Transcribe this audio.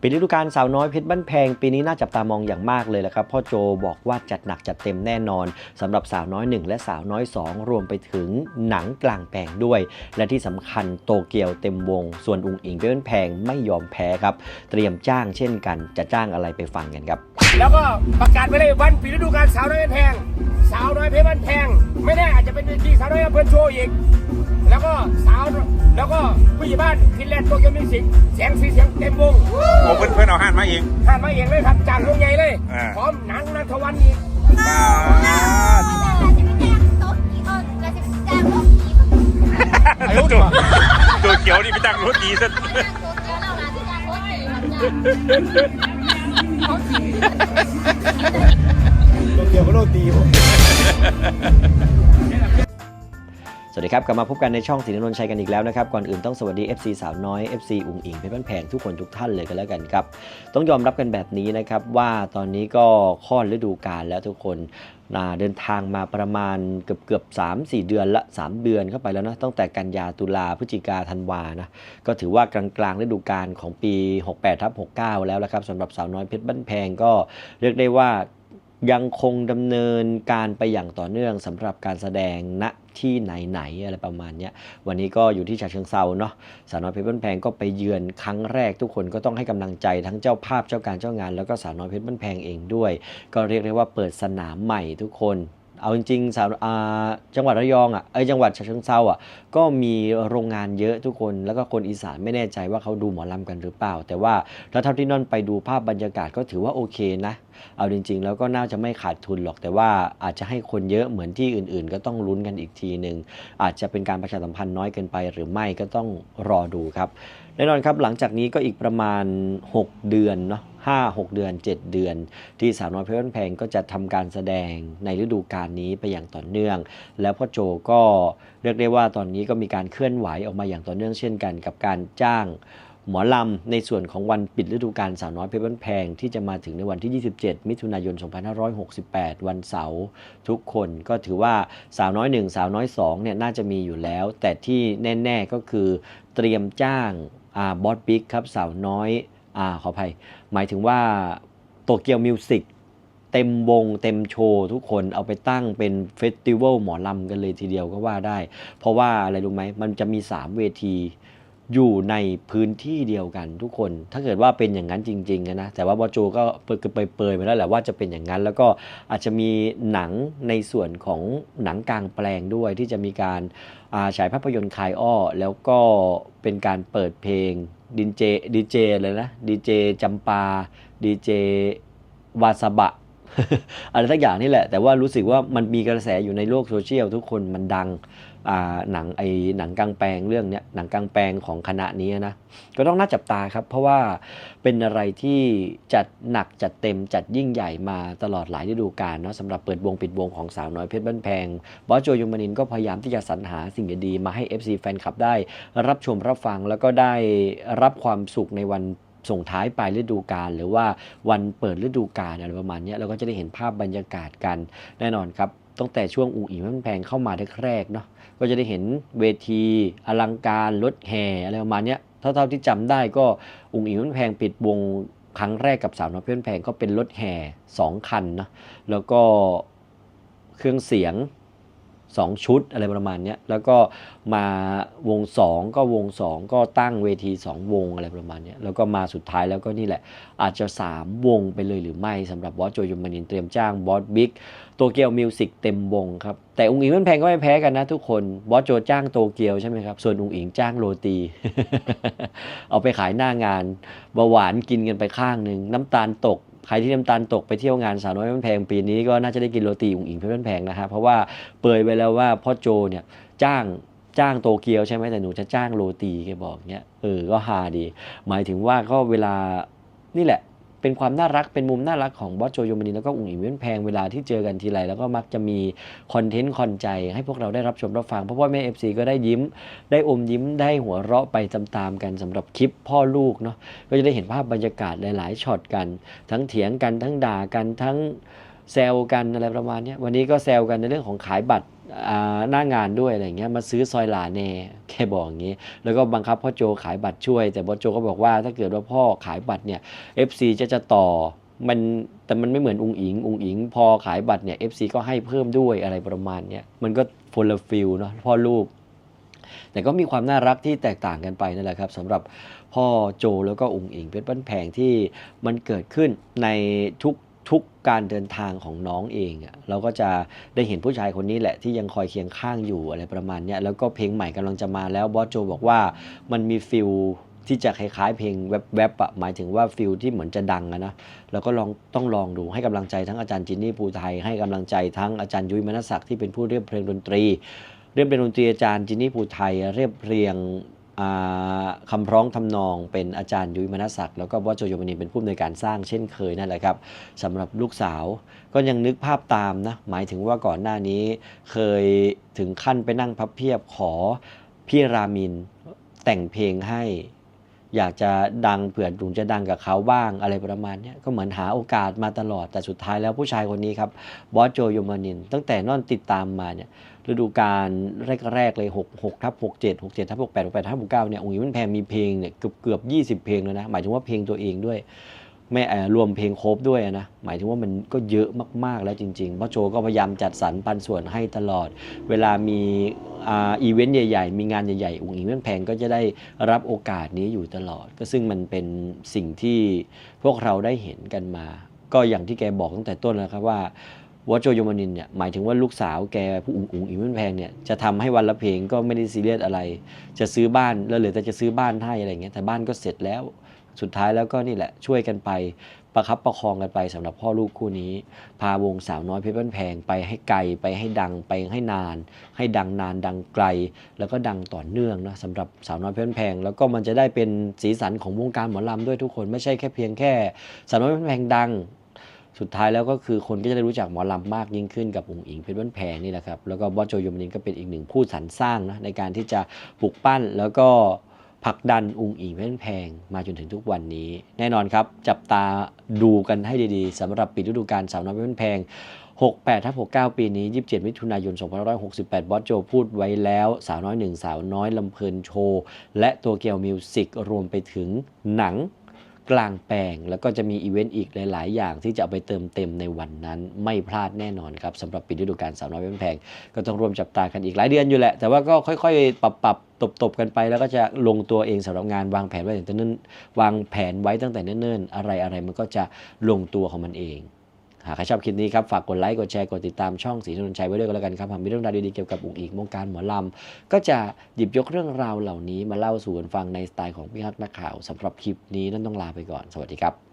ปีฤดูกาลสาวน้อยเพชรบ้านแพง ปีนี้น่าจับตามองอย่างมากเลยแหละครับพ่อโจบอกว่าจัดหนักจัดเต็มแน่นอนสำหรับสาวน้อย 1 และสาวน้อย 2 รวมไปถึงหนังกลางแปลงด้วย และที่สำคัญโตเกียวเต็มวง ส่วนอุงอิงเพชรบ้านแพงไม่ยอมแพ้ครับ เตรียมจ้างเช่นกันจะจ้างอะไรไปฟังกันครับแล้วก็ประกาศไปเลยวันปีฤดูกาลสาวน้อยเพชรแพง สาวน้อยเพชรบ้านแพง ไม่แน่อาจจะเป็นเวทีสาวน้อยอำเภอโชว์อีกแล้วก็สาวแล้วก็ผู้ใหญ่บ้านฟินแลนด์โตเกียวมิวสิกเสียงสีเสียงเต็มวงโอ้เพื่อนเพื่อนๆเอาห้านมาเองผ่านมาเองเลยครับจากวงใหญ่เลยอ่าพร้อมหนังนัทวันอีกปาดตัวตัวเขียวนี่พี่ตังรถดีซะ โตเกียวก็โรตีผม วัสดีครับ กลับมาพบกันในช่องสีนนนท์ชัยกันอีกแล้วนะครับ ก่อนอื่นต้องสวัสดี FC สาวน้อย FC อุ๋งอิงเพชรบ้านแพงทุกคนทุกท่านเลยกันแล้วกันครับ ต้องยอมรับกันแบบนี้นะครับ ว่าตอนนี้ก็ค่อนฤดูกาลแล้วทุกคนอ่าเดินทางมาประมาณเกือบเกือบสามสี่เดือนละ 3 เดือนเข้าไปแล้วนะตั้งแต่กันยาตุลาพฤศจิกาธันวานะก็ถือว่ากลางกลางฤดูกาลของปี 68ทับ69 แล้วละครับสำหรับสาวน้อยเพชรบ้านแพงก็เรียกได้ว่า ยังคงดำเนินการไปอย่างต่อเนื่องสำหรับการแสดงณที่ไหนๆอะไรประมาณนี้วันนี้ก็อยู่ที่ฉะเชิงเซาเนาะสาวน้อยเพชรบ้านแพงก็ไปเยือนครั้งแรกทุกคนก็ต้องให้กำลังใจทั้งเจ้าภาพเจ้าการเจ้างาน แล้วก็สาวน้อยเพชรบ้านแพงเองด้วย ก็เรียกได้ว่าเปิดสนามใหม่ทุกคน เอาจริงๆสาวจังหวัดระยองอะเอ้จังหวัดฉะเชิงเซาอะก็มีโรงงานเยอะทุกคนแล้วก็คนอีสานไม่แน่ใจว่าเขาดูหมอลำกันหรือเปล่า แต่ว่าถ้าเท่าที่นั่นไปดูภาพบรรยากาศก็ถือว่าโอเคนะ เอาจริง ๆ แล้วก็น่าจะไม่ขาดทุนหรอก แต่ว่าอาจจะให้คนเยอะเหมือนที่อื่น ๆ ก็ต้องลุ้นกันอีกทีหนึ่งอาจจะเป็นการประชาสัมพันธ์น้อยเกินไปหรือไม่ก็ต้องรอดูครับแน่นอนครับหลังจากนี้ก็อีกประมาณ 6 เดือนเนาะ ห้าหกเดือน 7 เดือน ที่สาวน้อยเพชรบ้านแพงก็จะทำการแสดงในฤดูกาลนี้ไปอย่างต่อเนื่อง แล้วพ่อโจก็เรียกได้ว่าตอนนี้ก็มีการเคลื่อนไหวออกมาอย่างต่อเนื่องเช่นกัน กับการจ้างหมอลำในส่วนของวันปิดฤดูกาลสาวน้อยเพชรบ้านแพงที่จะมาถึงในวันที่ 27 มิถุนายน 2568 วันเสาร์ทุกคนก็ถือว่าสาวน้อย 1 สาวน้อย2เนี่ยน่าจะมีอยู่แล้ว แต่ที่แน่ ๆก็คือเตรียมจ้างอาบอสบิ๊กครับสาวน้อย อ่าขออภัย หมายถึงว่าโตเกียวมิวสิกเต็มวงเต็มโชว์ทุกคนเอาไปตั้งเป็นเฟสติวัลหมอลำกันเลยทีเดียวก็ว่าได้ เพราะว่าอะไรรู้ไหมมันจะมี 3 เวทีอยู่ในพื้นที่เดียวกันทุกคน ถ้าเกิดว่าเป็นอย่างนั้นจริงๆนะแต่ว่าบอโจก็เปิดไปเปรยๆมาแล้วแหละว่าจะเป็นอย่างนั้น แล้วก็อาจจะมีหนังในส่วนของหนังกลางแปลงด้วยที่จะมีการฉายภาพยนตร์คายอ้อ แล้วก็เป็นการเปิดเพลง ดีเจดีเจเลยนะดีเจจำปาดีเจวาสบะ อะไรสักอย่างนี่แหละ แต่ว่ารู้สึกว่ามันมีกระแสอยู่ในโลกโซเชียลทุกคนมันดังหนังไอหนังกลางแปลงเรื่องเนี้ยหนังกลางแปลงของคณะนี้นะก็ต้องน่าจับตาครับ เพราะว่าเป็นอะไรที่จัดหนักจัดเต็มจัดยิ่งใหญ่มาตลอดหลายฤดูกาลเนาะสำหรับเปิดวงปิดวงของสาวน้อยเพชรบ้านแพงบอสโจยมนินก็พยายามที่จะสรรหาสิ่งดีๆมาให้ FC แฟนคลับได้ รับชมรับฟังแล้วก็ได้รับความสุขในวัน ส่งท้ายปลายฤดูกาลหรือว่าวันเปิดฤดูกาลอะไรประมาณนี้เราก็จะได้เห็นภาพบรรยากาศกันแน่นอนครับตั้งแต่ช่วงอูอีมันแพงเข้ามาแรกๆเนาะก็จะได้เห็นเวทีอลังการรถแห่อะไรประมาณนี้เท่าๆที่จำได้ก็อุ๋งอิงมันแพงปิดวงครั้งแรกกับสาวน้อยเพื่อนแพงก็เป็นรถแห่สองคันนะแล้วก็เครื่องเสียง สองชุดอะไรประมาณนี้แล้วก็มาวงสองก็วงสองก็ตั้งเวทีสองวงอะไรประมาณนี้แล้วก็มาสุดท้ายแล้วก็นี่แหละ อาจจะ 3 วงไปเลยหรือไม่สำหรับบอสโจยมานินเตรียมจ้างบอสบิ๊กโตเกียวมิวสิกเต็มวงครับ แต่องค์อิงมันแพงก็ไม่แพ้กันนะทุกคนบอสโจจ้างโตเกียวใช่ไหมครับ ส่วนองค์อิงจ้างโรตี เอาไปขายหน้างานเบาหวานกินกันไปข้างหนึ่งน้ำตาลตก ใครที่น้ำตาลตกไปเที่ยวงานสาวน้อยมันแพงปีนี้ก็น่าจะได้กินโรตีอุ๋งอิงเพชรมันแพงนะฮะเพราะว่าเปิดไปแล้วว่าพ่อโจเนี่ยจ้างจ้างโตเกียวใช่ไหมแต่หนูจะจ้างโรตีแกบอกเนี้ยเออก็ฮาดี หมายถึงว่าก็เวลานี่แหละ เป็นความน่ารักเป็นมุมน่ารักของบอสโจโยมานีแล้วก็อุ๋งอิงเว้นแพงเวลาที่เจอกันทีไรแล้วก็มักจะมีคอนเทนต์คอนใจ ให้พวกเราได้รับชมรับฟังเพราะว่าแม่เอฟซีก็ได้ยิ้ม ได้อมยิ้มได้หัวเราะไปตามๆกันสำหรับคลิปพ่อลูกเนาะก็จะได้เห็นภาพบรรยากาศหลายๆช็อตกัน ทั้งเถียงกันทั้งด่ากันทั้ง แซวกันอะไรประมาณนี้วันนี้ก็แซวกันในเรื่องของขายบัตรหน้างานด้วยอะไรเงี้ยมาซื้อซอยหลาแน่แค่บอกอย่างงี้ แล้วก็บังคับพ่อโจขายบัตรช่วย แต่พ่อโจก็บอกว่าถ้าเกิดว่าพ่อขายบัตรเนี่ย FC จะจะต่อมันแต่มันไม่เหมือนอุงอิงอุงอิง พอขายบัตรเนี่ย FC ก็ให้เพิ่มด้วยอะไรประมาณเนี้ยมันก็ฟลฟิลเนาะพ่อลูกแต่ก็มีความน่ารักที่แตกต่างกันไปนั่นแหละครับสำหรับพ่อโจแล้วก็อุงอิงเพชรบ้านแพงที่มันเกิดขึ้นในทุก ทุกการเดินทางของน้องเองอะเราก็จะได้เห็นผู้ชายคนนี้แหละที่ยังคอยเคียงข้างอยู่อะไรประมาณเนี้ยแล้วก็เพลงใหม่กำลังจะมาแล้วบอสโจบอกว่ามันมีฟิลที่จะคล้ายๆเพลงแวบๆอะหมายถึงว่าฟิลที่เหมือนจะดังอะนะเราก็ลองต้องลองดูให้กำลังใจทั้งอาจารย์จินนี่ภูไทย ให้กำลังใจทั้งอาจารย์ยุ้ยมนศักดิ์ที่เป็นผู้เรียบเพลงดนตรี เรียบเป็นดนตรีอาจารย์จินนี่ภูไทย เรียบเรียง คำร้องทำนองเป็นอาจารย์ยุ้ยมณศักดิ์แล้วก็วัชโจโยมณีเป็นผู้อำนวยการสร้างเช่นเคยนั่นแหละครับสำหรับลูกสาวก็ยังนึกภาพตามนะหมายถึงว่าก่อนหน้านี้ เคยถึงขั้นไปนั่งพับเพียบขอพี่รามินแต่งเพลงให้ อยากจะดังเผื่อลุงจะดังกับเขาบ้างอะไรประมาณนี้ก็เหมือนหาโอกาสมาตลอดแต่สุดท้ายแล้วผู้ชายคนนี้ครับบอสโจโยมานิน ตั้งแต่นอนติดตามมาเนี่ยฤดูกาลแรกๆเลย6 6ทับ6 7 6 7ทับ6 8 6 8ทับ6 9เนี่ยองค์หญิงมันแพงมีเพลงเนี่ยเกือบเกือบ20 เพลงแล้วนะ หมายถึงว่าเพลงตัวเองด้วย ไม่เอ่อรวมเพลงโคฟด้วยนะ หมายถึงว่ามันก็เยอะมาก ๆ แล้วจริงๆพราะโจก็พยายามจัดสรรปันส่วนให้ตลอด เวลามีอีเวนต์ใหญ่ ๆ มีงานใหญ่ๆอุ้งอิงเรื่องแพงก็จะได้รับโอกาสนี้อยู่ตลอด ก็ซึ่งมันเป็นสิ่งที่พวกเราได้เห็นกันมา ก็อย่างที่แกบอกตั้งแต่ต้นแล้วครับว่าวัดโจโยมานินเนี่ยหมายถึงว่าลูกสาวแกผู้อุ๋งอุ๋งอิงเรื่องแพงเนี่ยจะทำให้วันละเพลงก็ไม่ได้ซีเรียสอะไร จะซื้อบ้านแล้วเหลือแต่จะซื้อบ้านให้อะไรเงี้ยแต่บ้านก็เสร็จแล้ว สุดท้ายแล้วก็นี่แหละช่วยกันไปประคับประคองกันไปสำหรับพ่อลูกคู่นี้ พาวงสาวน้อยเพชรบ้านแพงไปให้ไกลไปให้ดังไปให้นาน ให้ดังนานดังไกล แล้วก็ดังต่อเนื่องนะสำหรับสาวน้อยเพชรบ้านแพง แล้วก็มันจะได้เป็นสีสันของวงการหมอลำด้วยทุกคนไม่ใช่แค่เพียงแค่สาวน้อยเพชรบ้านแพงดังสุดท้ายแล้วก็คือคนก็จะได้รู้จักหมอลำมากยิ่งขึ้นกับองค์อิงเพชรบ้านแพงนี่แหละครับแล้วก็บอสโจยมนินก็เป็นอีกหนึ่งผู้สรรสร้างนะในการที่จะปลุกปั้นแล้วก็ ผลักดันองค์อิงเพชรแพงมาจนถึงทุกวันนี้ แน่นอนครับ จับตาดูกันให้ดีๆสำหรับปีฤดูกาลสาวน้อยเพชรแพง68ทับ69 ปีนี้ 27 มิถุนายน 2568 บอสโจพูดไว้แล้ว สาวน้อยหนึ่งสาวน้อยลำเพลินโชว์ และตัวเกียวมิวสิกรวมไปถึงหนัง กลางแปลง แล้วก็จะมีอีเวนต์อีกหลาย ๆ อย่างที่จะเอาไปเติมเต็มในวันนั้นไม่พลาดแน่นอนครับสำหรับปีฤดูกาลสาวน้อยเพชรแพง ก็ต้องร่วมจับตากันอีกหลายเดือนอยู่แหละ แต่ว่าก็ค่อย ๆ ปรับปรับตบตบๆกันไป แล้วก็จะลงตัวเองสำหรับงานวางแผนไว้ตั้งแต่เนิ่นวางแผนไว้ตั้งแต่เนิ่นๆอะไรอะไรมันก็จะลงตัวของมันเอง หากใครชอบคลิปนี้ครับ ฝากกดไลค์ กดแชร์ กดติดตามช่องสีนนชัยไว้ด้วยก็แล้วกันครับหากมีเรื่องราวดีๆเกี่ยวกับอุ๋งอิงวงการหมอลำ ก็จะหยิบยกเรื่องราวเหล่านี้มาเล่าสู่กันฟังในสไตล์ของพี่ฮักนักข่าวสำหรับคลิปนี้นั่นต้องลาไปก่อน สวัสดีครับ